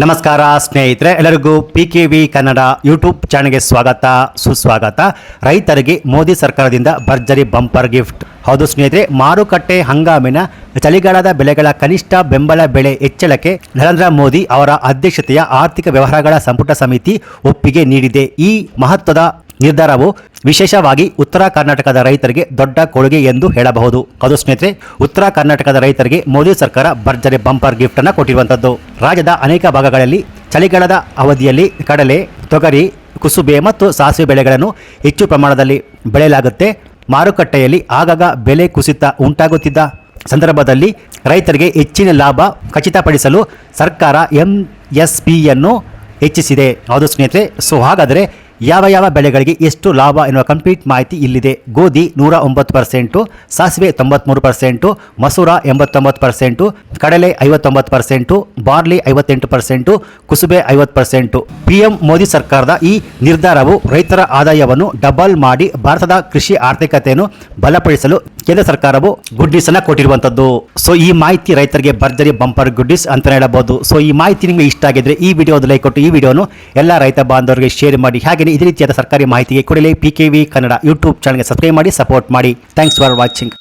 ನಮಸ್ಕಾರ ಸ್ನೇಹಿತರೆ, ಎಲ್ಲರಿಗೂ P K V Kannada YouTube ಚಾನಲ್ಗೆ ಸ್ವಾಗತ, ಸುಸ್ವಾಗತ. ರೈತರಿಗೆ ಮೋದಿ ಸರ್ಕಾರದಿಂದ ಭರ್ಜರಿ ಬಂಪರ್ ಗಿಫ್ಟ್. ಹೌದು ಸ್ನೇಹಿತರೆ, ಮಾರುಕಟ್ಟೆ ಹಂಗಾಮಿನ ಚಳಿಗಾಲದ ಬೆಳೆಗಳ ಕನಿಷ್ಠ ಬೆಂಬಲ ಬೆಲೆ ಹೆಚ್ಚಳಕ್ಕೆ ನರೇಂದ್ರ ಮೋದಿ ಅವರ ಅಧ್ಯಕ್ಷತೆಯ ಆರ್ಥಿಕ ವ್ಯವಹಾರಗಳ ಸಂಪುಟ ಸಮಿತಿ ಒಪ್ಪಿಗೆ ನೀಡಿದೆ. ಈ ಮಹತ್ವದ ನಿರ್ಧಾರವು ವಿಶೇಷವಾಗಿ ಉತ್ತರ ಕರ್ನಾಟಕದ ರೈತರಿಗೆ ದೊಡ್ಡ ಕೊಡುಗೆ ಎಂದು ಹೇಳಬಹುದು. ಅದು ಸ್ನೇಹಿತರೆ, ಉತ್ತರ ಕರ್ನಾಟಕದ ರೈತರಿಗೆ ಮೋದಿ ಸರ್ಕಾರ ಭರ್ಜರಿ ಬಂಪರ್ ಗಿಫ್ಟ್ ಅನ್ನು ಕೊಟ್ಟಿರುವಂತದ್ದು. ರಾಜ್ಯದ ಅನೇಕ ಭಾಗಗಳಲ್ಲಿ ಚಳಿಗಾಲದ ಅವಧಿಯಲ್ಲಿ ಕಡಲೆ, ತೊಗರಿ, ಕುಸುಬೆ ಮತ್ತು ಸಾಸಿವೆ ಬೆಳೆಗಳನ್ನು ಹೆಚ್ಚು ಪ್ರಮಾಣದಲ್ಲಿ ಬೆಳೆಯಲಾಗುತ್ತೆ. ಮಾರುಕಟ್ಟೆಯಲ್ಲಿ ಆಗಾಗ ಬೆಲೆ ಕುಸಿತ ಉಂಟಾಗುತ್ತಿದ್ದ ಸಂದರ್ಭದಲ್ಲಿ ರೈತರಿಗೆ ಹೆಚ್ಚಿನ ಲಾಭ ಖಚಿತಪಡಿಸಲು ಸರ್ಕಾರ ಎಂ ಎಸ್ ಹೆಚ್ಚಿಸಿದೆ. ಹೌದು ಸ್ನೇಹಿತರೆ, ಸೊ ಹಾಗಾದರೆ ಯಾವ ಯಾವ ಬೆಳೆಗಳಿಗೆ ಎಷ್ಟು ಲಾಭ ಎನ್ನುವ ಕಂಪ್ಲೀಟ್ ಮಾಹಿತಿ ಇಲ್ಲಿದೆ. ಗೋಧಿ ನೂರ ಒಂಬತ್ತು ಪರ್ಸೆಂಟು, ಸಾಸಿವೆ ತೊಂಬತ್ತ್ಮೂರು ಪರ್ಸೆಂಟು, ಮಸೂರ ಎಂಬತ್ತೊಂಬತ್ತು ಪರ್ಸೆಂಟು, ಕಡಲೆ ಐವತ್ತೊಂಬತ್ತು ಪರ್ಸೆಂಟು, ಬಾರ್ಲಿ ಐವತ್ತೆಂಟು ಪರ್ಸೆಂಟು, ಕುಸುಬೆ ಐವತ್ತು ಪರ್ಸೆಂಟು. ಪಿ ಎಂ ಮೋದಿ ಸರ್ಕಾರದ ಈ ನಿರ್ಧಾರವು ರೈತರ ಆದಾಯವನ್ನು ಡಬಲ್ ಮಾಡಿ ಭಾರತದ ಕೃಷಿ ಆರ್ಥಿಕತೆಯನ್ನು ಬಲಪಡಿಸಲು ಕೇಂದ್ರ ಸರ್ಕಾರವು ಗುಡ್ ನ್ಯೂಸ್ ಅನ್ನ ಕೊಟ್ಟಿರುವಂತದ್ದು ಸೊ ಈ ಮಾಹಿತಿ ರೈತರಿಗೆ ಭರ್ಜರಿ ಬಂಪರ್ ಗುಡ್ ನ್ಯೂಸ್ ಅಂತ ಹೇಳಬಹುದು. ಸೊ ಈ ಮಾಹಿತಿ ನಿಮಗೆ ಇಷ್ಟ ಆಗಿದ್ರೆ ಈ ವಿಡಿಯೋದ ಲೈಕ್ ಕೊಟ್ಟು ಈ ವಿಡಿಯೋನು ಎಲ್ಲ ರೈತ ಬಾಂಧವರಿಗೆ ಶೇರ್ ಮಾಡಿ. ಹಾಗೆಯೇ ಇದೇ ರೀತಿಯಾದ ಸರ್ಕಾರಿ ಮಾಹಿತಿಗೆ ಕೊಡಲಿ P K V Kannada YouTube ಚಾನಲ್ಗೆ ಸಬ್ಸ್ಕ್ರೈಬ್ ಮಾಡಿ ಸಪೋರ್ಟ್ ಮಾಡಿ. Thanks for watching